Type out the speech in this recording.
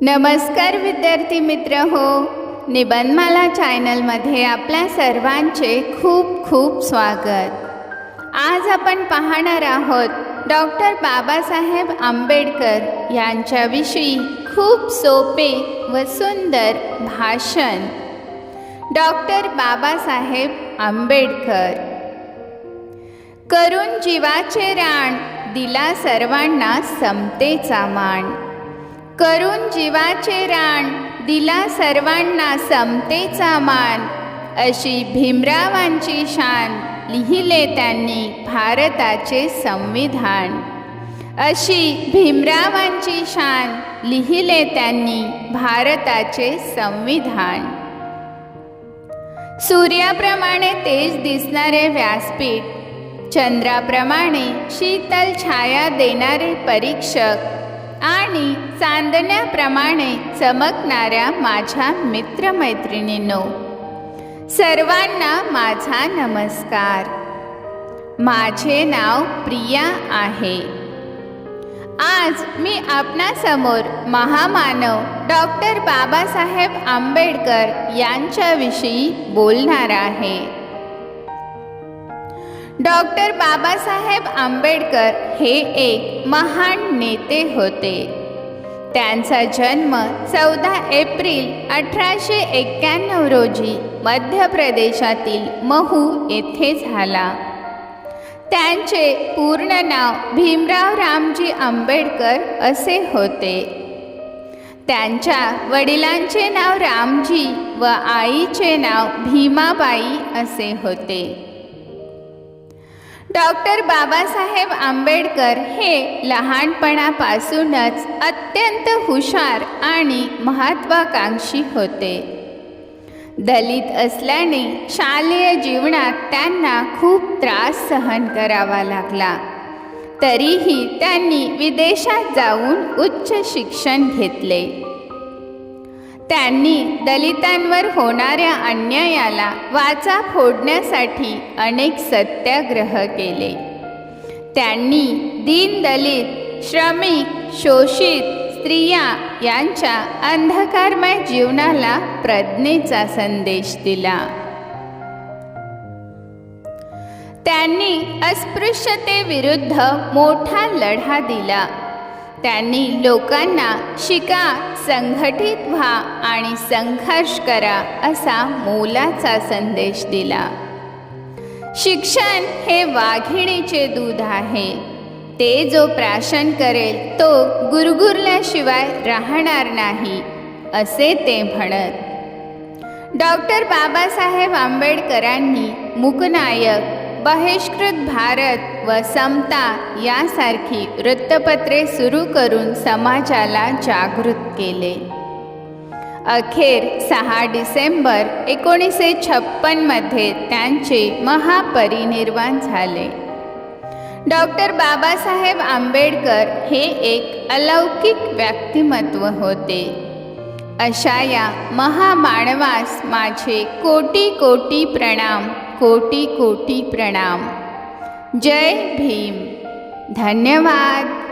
नमस्कार विद्यार्थी मित्र हो. निबंधमाला चॅनलमध्ये आपल्या सर्वांचे खूप खूप स्वागत. आज आपण पाहणार आहोत डॉक्टर बाबासाहेब आंबेडकर यांच्याविषयी खूप सोपे व सुंदर भाषण. डॉक्टर बाबासाहेब आंबेडकर. करून जीवाचे राण दिला सर्वांना समतेचा मान. करून जीवाचे राण दिला सर्वांना समतेचा मान. अशी भीमरावांची शान लिहिले त्यांनी भारताचे संविधान. अशी भीमरावांची शान लिहिले त्यांनी भारताचे संविधान. सूर्याप्रमाणे तेज दिसणारे व्यासपीठ चंद्राप्रमाणे शीतल छाया देणारे परीक्षक आणि चांदण्याप्रमाणे चमकणाऱ्या माझ्या मित्रमैत्रिणींनो सर्वांना माझा नमस्कार. माझे नाव प्रिया आहे. आज मी आपणासमोर महामानव डॉक्टर बाबासाहेब आंबेडकर यांच्याविषयी बोलणार आहे. डॉक्टर बाबासाहेब आंबेडकर हे एक महान नेते होते. त्यांचा जन्म चौदा एप्रिल अठराशे एक्क्याण्णव रोजी मध्य प्रदेशातील महू येथे झाला. त्यांचे पूर्ण नाव भीमराव रामजी आंबेडकर असे होते. त्यांच्या वडिलांचे नाव रामजी व आईचे नाव भीमाबाई असे होते. डॉक्टर बाबासाहेब आंबेडकर हे लहानपणापासूनच अत्यंत हुशार आणि महत्त्वाकांक्षी होते. दलित असल्याने शालेय जीवनात त्यांना खूप त्रास सहन करावा लागला. तरीही त्यांनी विदेशात जाऊन उच्च शिक्षण घेतले. त्यांनी दलितांवर होणाऱ्या अन्यायाला वाचा फोडण्यासाठी अनेक सत्याग्रह केले. त्यांनी दीनदलित श्रमिक शोषित स्त्रिया यांच्या अंधकारमय जीवनाला प्रज्ञेचा संदेश दिला. त्यांनी अस्पृश्यतेविरुद्ध मोठा लढा दिला. त्यांनी लोकांना शिका संघटित व्हा आणि संघर्ष करा असा मोलाचा संदेश दिला. शिक्षण हे वाघिणीचे दूध आहे. ते जो प्राशन करेल तो गुरगुरल्याशिवाय राहणार नाही असे ते म्हणत. डॉक्टर बाबासाहेब आंबेडकरांनी मुकनायक बहिष्कृत भारत व समता यासारखी वृत्तपत्रे सुरू करून समाजाला जागृत केले. अखेर सहा डिसेंबर एकोणीसशे छप्पनमध्ये त्यांचे महापरिनिर्वाण झाले. डॉक्टर बाबासाहेब आंबेडकर हे एक अलौकिक व्यक्तिमत्व होते. अशा या महामानवास माझे कोटी कोटी प्रणाम कोटी कोटी प्रणाम. जय भीम. धन्यवाद.